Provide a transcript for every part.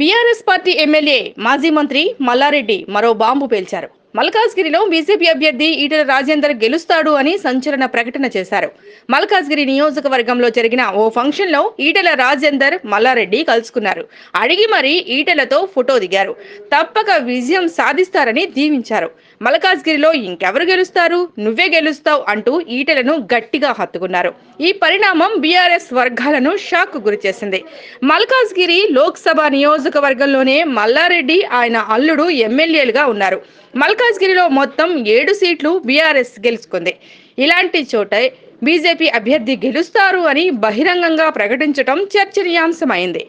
BRS party MLA మాజీ మంత్రి మల్లారెడ్డి మరో బాంబు పేల్చారు. మల్కాజ్గిరిలో బీజేపీ అభ్యర్థి ఈటల రాజేందర్ గెలుస్తాడు అని సంచలన ప్రకటన చేశారు. మల్కాజ్గిరి నియోజకవర్గంలో జరిగిన ఓ ఫంక్షన్లో రాజేందర్ మల్లారెడ్డి కలుసుకున్నారు. అడిగి మరీ ఈటలతో ఫోటో దిగారు. తప్పక విజయం సాధిస్తారని దీవించారు. మల్కాజ్గిరిలో ఇంకెవరు గెలుస్తారు? నువ్వే గెలుస్తావు అంటూ ఈటలను గట్టిగా హత్తుకున్నారు. ఈ పరిణామం బీఆర్ఎస్ వర్గాలను షాక్ గురిచేసింది మల్కాజ్గిరి లోక్సభ నియోజకవర్గంలోనే మల్లారెడ్డి ఆయన అల్లుడు ఎమ్మెల్యేలుగా ఉన్నారు. మల్కా మల్కాజ్గిరిలో మొత్తం ఏడు సీట్లు బీఆర్ఎస్ గెలుచుకుంది. ఇలాంటి చోట బీజేపీ అభ్యర్థి గెలుస్తారు అని బహిరంగంగా ప్రకటించడం చర్చనీయాంశమైంది.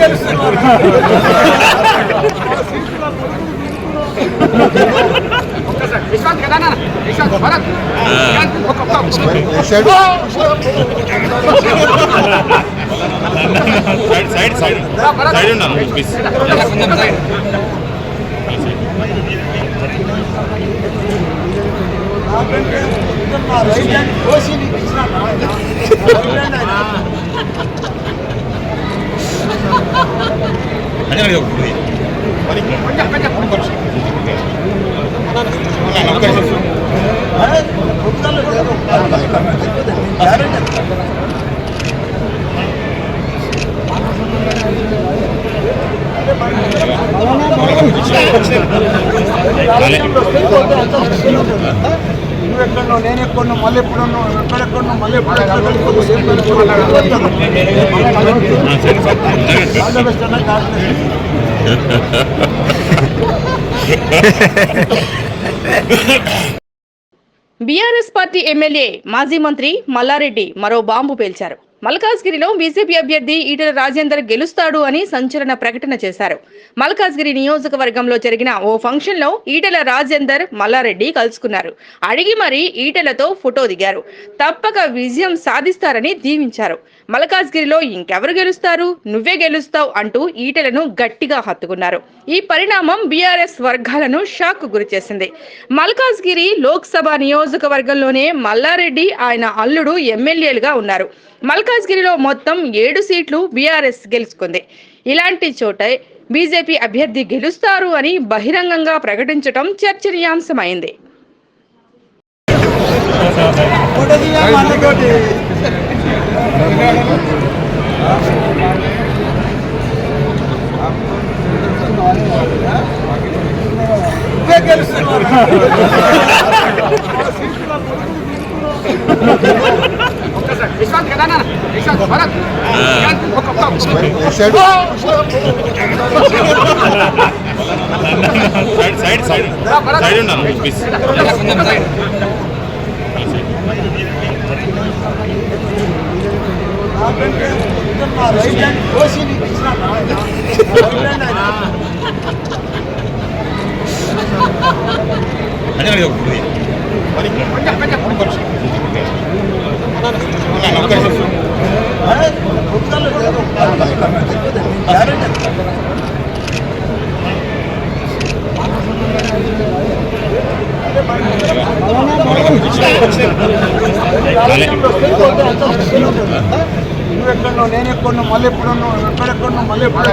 గెలుస్తున్నారు. సైడ్ సైడ్ సైడ్ సైడ్ ఉన్నాను ప్లీజ్ అంటే నాకు ఒకటి Vale. నువ్వు ఎక్కడో నేను ఎక్కడో మళ్ళీ ఎప్పుడు ఎక్కడెక్కడో మళ్ళీ ఎప్పుడు బీఆర్ఎస్ పార్టీ ఎమ్మెల్యే మాజీ మంత్రి మల్లారెడ్డి మరో బాంబు పేల్చారు మల్కాజ్గిరిలో బీజేపీ అభ్యర్థి ఈటల రాజేందర్ గెలుస్తాడు అని సంచలన ప్రకటన చేశారు. మల్కాజ్గిరి నియోజకవర్గంలో జరిగిన ఓ ఫంక్షన్లో ఈటెల రాజేందర్ మల్లారెడ్డి కలుసుకున్నారు. అడిగి మరీ ఈటెలతో ఫోటో దిగారు. తప్పక విజయం సాధిస్తారని దీవించారు. మల్కాజ్గిరిలో ఇంకెవరు గెలుస్తారు? నువ్వే గెలుస్తావు అంటూ ఈటెలను గట్టిగా హత్తుకున్నారు. ఈ పరిణామం బీఆర్ఎస్ వర్గాలను షాక్ గురిచేసింది మల్కాజ్గిరి లోక్సభ నియోజకవర్గంలోనే మల్లారెడ్డి ఆయన అల్లుడు ఎమ్మెల్యేలుగా ఉన్నారు. మల్కా మల్కాజ్గిరిలో మొత్తం ఏడు సీట్లు బీఆర్ఎస్ గెలుచుకుంది. ఇలాంటి చోట బీజేపీ అభ్యర్థి గెలుస్తారు అని బహిరంగంగా ప్రకటించడం చర్చనీయాంశమైంది. ఒక్కసారి విశ్వాంత్ కదా నాన్న విశ్వాంత్ భరత్ ఒక్క ఒక్క సైడ్ సైడ్ సైడ్ సైడ్ ఉన్నాను ప్లీజ్ అంటే నాకు ఒకటి కొంచెం కొంచెం Vale. నువ్వు ఎక్కడో నేను ఎక్కడో మళ్ళీ ఎప్పుడు ఎక్కడెక్కడో మళ్ళీ ఎప్పుడు